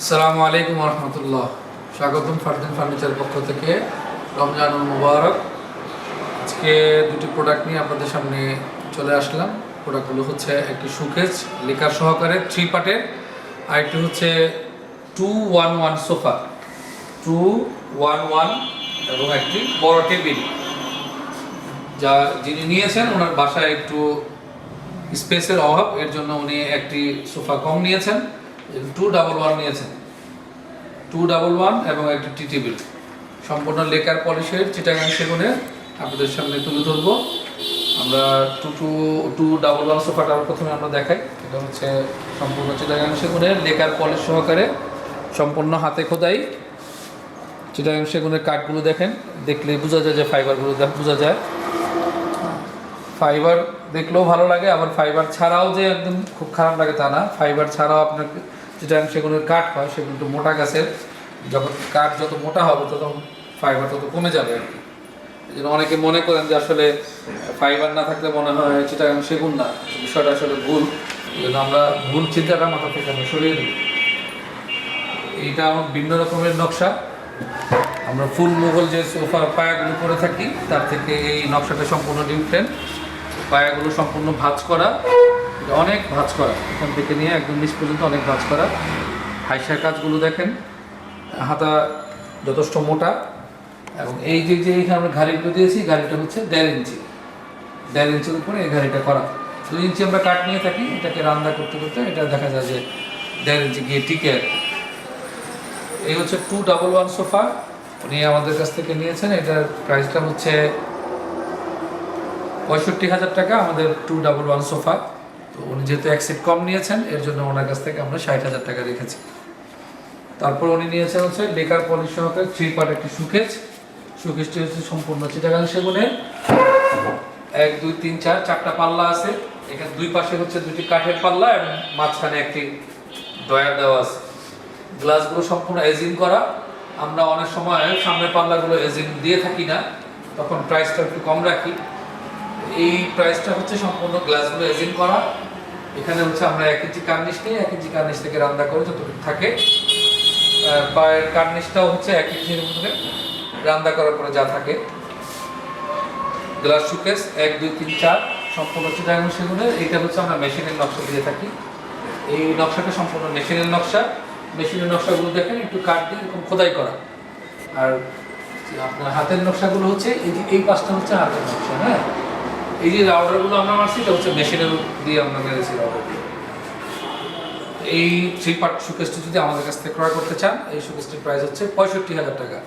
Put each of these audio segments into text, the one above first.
আসসালামু আলাইকুম রহমতুল্লাহ স্বাগতম ফারদিন ফার্নিচার পক্ষ থেকে। রমজানুল মুবারক। আজকে দুটি প্রোডাক্ট নিয়ে আপনাদের সামনে চলে আসলাম। প্রোডাক্টগুলো হচ্ছে একটি সুকেজ লিকার সহকারে থ্রি পার্টের আর একটি হচ্ছে two one one sofa two one one এবং একটি বড় টেবিল যা যিনি নিয়েছেন, ওনার বাসায় একটু স্পেসের অভাব, এর জন্য উনি একটি সোফা কম নিয়েছেন। টু ডাবল ওয়ান নিয়েছেন। টু ডাবল ওয়ান এবং একটি টি টেবিল সম্পূর্ণ লেকার পলিশের চিটাগাং সেগুনের আপনাদের সামনে তুলে ধরবো। আমরা two two two double one সোফাটা প্রথমে আমরা দেখাই। এটা হচ্ছে সম্পূর্ণ চিটাগাং সেগুনের লেকার পলিশ সহকারে সম্পূর্ণ হাতে খোদাই। চিটাগাং সেগুনের কাঠগুলো দেখেন দেখলে বোঝা যায় যে ফাইবারগুলো বোঝা যায়। ফাইবার দেখলেও ভালো লাগে, আবার ফাইবার ছাড়াও যে একদম খুব খারাপ লাগে তা না। ফাইবার ছাড়াও আপনার যেটা সেগুলোর কাঠ হয়, সেগুলো একটু মোটা গাছের যখন কাঠ যত মোটা হবে, তত ফাইবার তত কমে যাবে আর কি। এই জন্য অনেকে মনে করেন যে আসলে ফাইবার না থাকলে মনে হয় চিটাগাং সেগুন না। বিষয়টা আসলে ভুল। জন্য আমরা ভুল চিন্তাটা মাথা থেকে আমরা সরিয়ে দিই। এইটা আমার ভিন্ন রকমের নকশা। আমরা ফুল মুঘল যে সোফার পায়াগুলো করে থাকি, তার থেকে এই নকশাটা সম্পূর্ণ ডিফারেন্ট পায়াগুলো সম্পূর্ণ ভাঁজ করা। অনেক ভাঁজ করা। এখান থেকে নিয়ে একদম নিচ পর্যন্ত অনেক ভাঁজ করা। হাইসার কাজগুলো দেখেন, হাতা যথেষ্ট মোটা এবং এই যে যে এখানে আমরা ঘাড়িগুলো দিয়েছি, গাড়িটা হচ্ছে দেড় ইঞ্চি। দেড় ইঞ্চির উপরে এই ঘাড়িটা করা। দুই ইঞ্চি আমরা কাঠ নিয়ে থাকি, এটাকে রান্না করতে করতে এটা দেখা যায় যে দেড় ইঞ্চি গিয়ে টিকে এই হচ্ছে টু ডাবল ওয়ান সোফা। উনি আমাদের কাছ থেকে নিয়েছেন, এটার প্রাইসটা হচ্ছে পঁয়ষট্টি হাজার টাকা, আমাদের টু ডাবল ওয়ান সোফা। যেহেতু এক সিট কম নিয়েছেন, এর জন্য ওনার কাছ থেকে আমরা ষাট হাজার টাকা রেখেছি। তারপর উনি নিয়েছেন হচ্ছে বেকার পলিশ সহকারে থ্রি পার্ট একটি সুকেজ সুকেজটি হচ্ছে সম্পূর্ণ চিটাগাং সেগুনের। এক, দুই, তিন, চার, চারটা পাল্লা আছে। এখানে দুই পাশে হচ্ছে দুটি কাঠের পাল্লা এবং মাঝখানে একটি ডয়ার দেওয়া আছে। গ্লাসগুলো সম্পূর্ণ এজিং করা। আমরা অনেক সময় সামনের পাল্লাগুলো এজিং দিয়ে থাকি না, তখন প্রাইসটা একটু কম রাখি। এই প্রাইসটা হচ্ছে সম্পূর্ণ গ্লাসগুলো এজিং করা। এখানে হচ্ছে আমরা এক ইঞ্চি কার্নিশ নিয়ে এক ইঞ্চি কার্নিশ থেকে রান্না করে যতটুকু থাকে পায়ের কার্নিশটাও হচ্ছে এক ইঞ্চির মধ্যে রান্না করার পরে যা থাকে। গ্লাস শুকেস, এক, দুই, তিন, চার, সম্পূর্ণ চিটাগাং সেগুনের এইটা হচ্ছে আমরা মেশিনের নকশা দিয়ে থাকি। এই নকশাটা সম্পূর্ণ মেশিনের নকশা। মেশিনের নকশাগুলো দেখেন, একটু কাঠ দিয়ে এরকম খোদাই করা। আর আপনার হাতের নকশাগুলো হচ্ছে এই পাশটা হচ্ছে হাতের নকশা হ্যাঁ? এই যে রাউডারগুলো আমরা মারছি, এটা হচ্ছে মেশিনের দিয়ে আমরা মেরেছি রাউডারগুলো এই থ্রি পার্ট শোকেসটি যদি আমাদের কাছ থেকে ক্রয় করতে চান, এই শোকেসটির প্রাইস হচ্ছে পঁয়ষট্টি হাজার টাকা।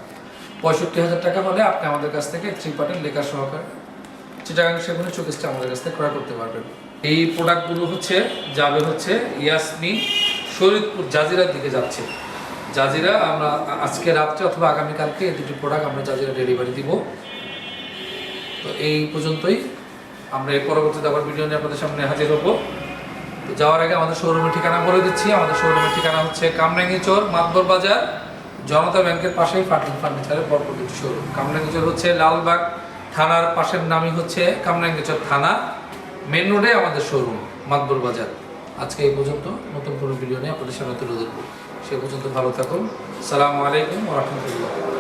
পঁয়ষট্টি হাজার টাকা হলে আপনি আমাদের কাছ থেকে থ্রি পার্টের লেখা সহকারে চিটাগাং সেগুলো শোকেসটা আমাদের কাছ থেকে ক্রয় করতে পারবেন। এই প্রোডাক্টগুলো হচ্ছে, যাবে হচ্ছে ইয়াসমিন শরীরপুর জাজিরার দিকে যাচ্ছে। জাজিরা, আমরা আজকে রাত্রে অথবা আগামীকালকে এই দুটি প্রোডাক্ট আমরা জাজিরা ডেলিভারি দিব। তো এই পর্যন্তই। আমরা এর পরবর্তীতে আবার ভিডিও নিয়ে আপনাদের সামনে হাজির হব। তো যাওয়ার আগে আমাদের শোরুমের ঠিকানা বলে দিচ্ছি। আমাদের শোরুমের ঠিকানা হচ্ছে কামরাঙ্গি চোর, মাতবর বাজার, জনতা ব্যাংকের পাশেই ফার্টিং ফার্নিচারের পরপর একটি শোরুম কামরাঙ্গি চোর হচ্ছে লালবাগ থানার পাশের নামই হচ্ছে কামরাঙ্গি চোর থানা মেন রোডে আমাদের শোরুম মাতবর বাজার। আজকে এই পর্যন্ত, নতুন কোনো ভিডিও নিয়ে আপনাদের সামনে তুলে ধরবো। সে পর্যন্ত ভালো থাকুন। সালামু আলাইকুম রহমতুল্লাহ।